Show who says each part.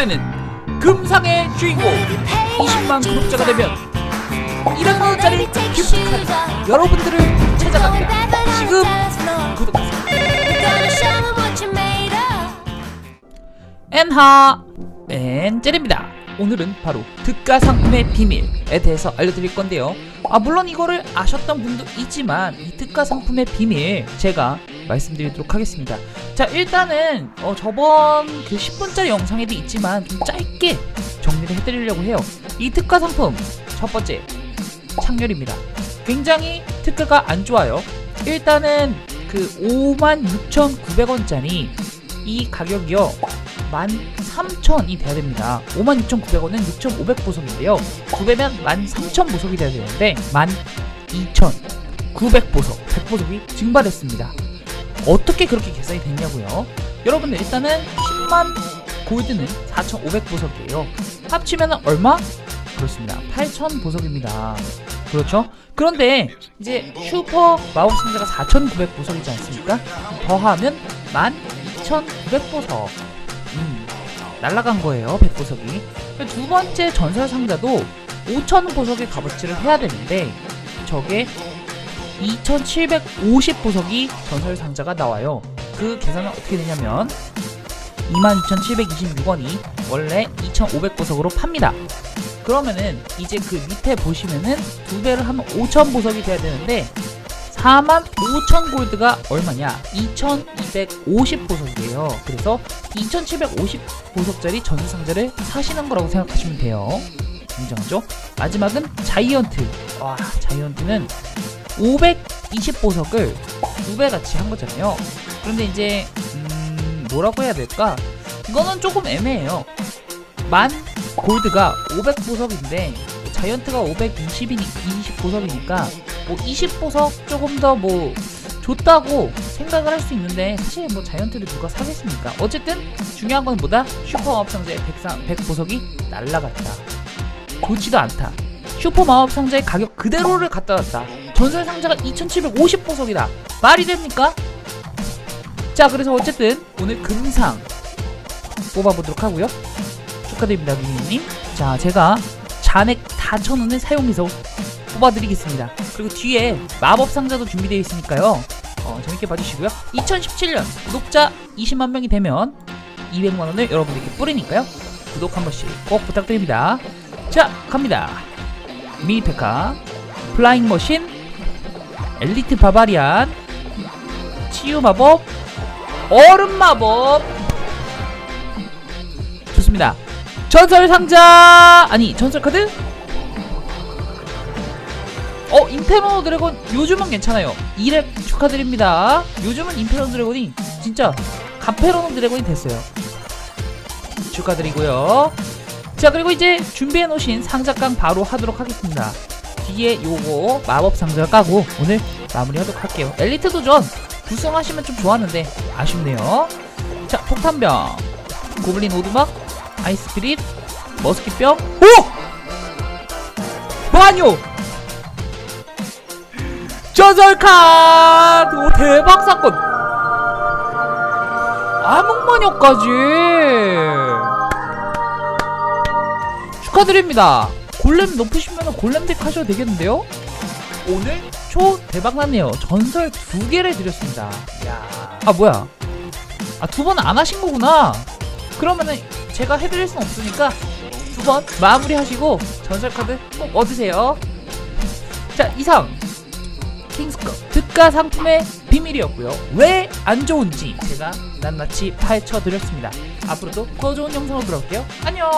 Speaker 1: 되는 금상의 주인공 20만 구독자가 되면 1억 원짜리 기프트카드 여러분들을 찾아갑니다. 지금 구독하세요. 엔하 엔젤입니다. 오늘은 바로 특가 상품의 비밀에 대해서 알려드릴 건데요. 아 물론 이거를 아셨던 분도 있지만 이 특가 상품의 비밀 제가 말씀드리도록 하겠습니다. 자 일단은 어, 저번 그 10분짜리 영상에도 있지만 좀 짧게 정리를 해드리려고 해요. 이 특가 상품 첫 번째 창렬입니다. 굉장히 특가가 안 좋아요. 일단은 그 56,900원짜리 이 가격이요. 13,000이 돼야 됩니다. 56,900원은 6,500 보석인데요. 9배면 13,000 보석이 돼야 되는데 12,900 보석, 100 보석이 증발했습니다. 어떻게 그렇게 계산이 됐냐고요? 여러분들 일단은 10만 골드는 4,500보석이에요. 합치면 얼마? 그렇습니다. 8,000 보석입니다. 그렇죠? 그런데 이제 슈퍼 마법 상자가 4,900 보석이지 않습니까? 더하면 12,900 보석. 음, 날라간 거예요, 100 보석이. 두 번째 전설 상자도 5,000 보석의 값어치를 해야 되는데 저게 2,750보석이 전설 상자가 나와요. 그 계산은 어떻게 되냐면 22,726원이 원래 2,500보석으로 팝니다. 그러면은 이제 그 밑에 보시면은 두 배를 하면 5,000 보석이 돼야 되는데 4만 5천 골드가 얼마냐? 2,250 보석이에요. 그래서 2,750 보석짜리 전설 상자를 사시는 거라고 생각하시면 돼요. 굉장하죠? 마지막은 자이언트. 와, 자이언트는 520 보석을 두 배 같이 한 거잖아요. 그런데 이제 음, 뭐라고 해야 될까? 이거는 조금 애매해요. 만 골드가 500보석인데 자이언트가 520이니 20보석이니까 뭐 20보석 조금 더 뭐 좋다고 생각을 할 수 있는데 사실 뭐 자이언트를 누가 사겠습니까? 어쨌든 중요한 건 뭐다? 슈퍼 마법 상자의 100상, 100보석이 날라갔다. 좋지도 않다. 슈퍼 마법 상자의 가격 그대로를 갖다 놨다. 전설 상자가 2750보석이다. 말이 됩니까? 자, 그래서 어쨌든 오늘 금상 뽑아보도록 하고요. 축하드립니다, 미니님. 자, 제가 잔액 4,000원을 사용해서 뽑아드리겠습니다. 그리고 뒤에 마법 상자도 준비되어 있으니까요. 어, 재밌게 봐주시고요. 2017년 구독자 20만 명이 되면 200만 원을 여러분들께 뿌리니까요. 구독 한 번씩 꼭 부탁드립니다. 자, 갑니다. 미니페카, 플라잉 머신, 엘리트 바바리안, 치유 마법, 얼음 마법. 좋습니다. 전설 상자 아니 전설 카드? 어 임페로 드래곤 요즘은 괜찮아요. 2렙 축하드립니다. 요즘은 임페로 드래곤이 진짜 가페로노 드래곤이 됐어요. 축하드리고요. 자 그리고 이제 준비해 놓으신 상자깡 바로 하도록 하겠습니다 뒤에 요거 마법 상자 까고 오늘 마무리 하도록 할게요. 엘리트 도전 구성하시면 좀 좋았는데 아쉽네요. 자 폭탄병 고블린 오두막 아이스피릿 머스킷병. 오! 마녀 카드! 오 대박 사건! 암흑마녀까지! 축하드립니다 골렘 높으시면 골렘 덱 하셔도 되겠는데요 오늘 초 대박 났네요 전설 두 개를 드렸습니다 야 아 뭐야 아 두 번 안 하신 거구나 그러면은 제가 해드릴 순 없으니까 두 번 마무리 하시고 전설 카드 꼭 얻으세요. 자 이상 킹스컵 특가 상품의 비밀이었고요. 왜 안 좋은지 제가 낱낱이 파헤쳐 드렸습니다. 앞으로도 더 좋은 영상으로 돌아올게요. 안녕.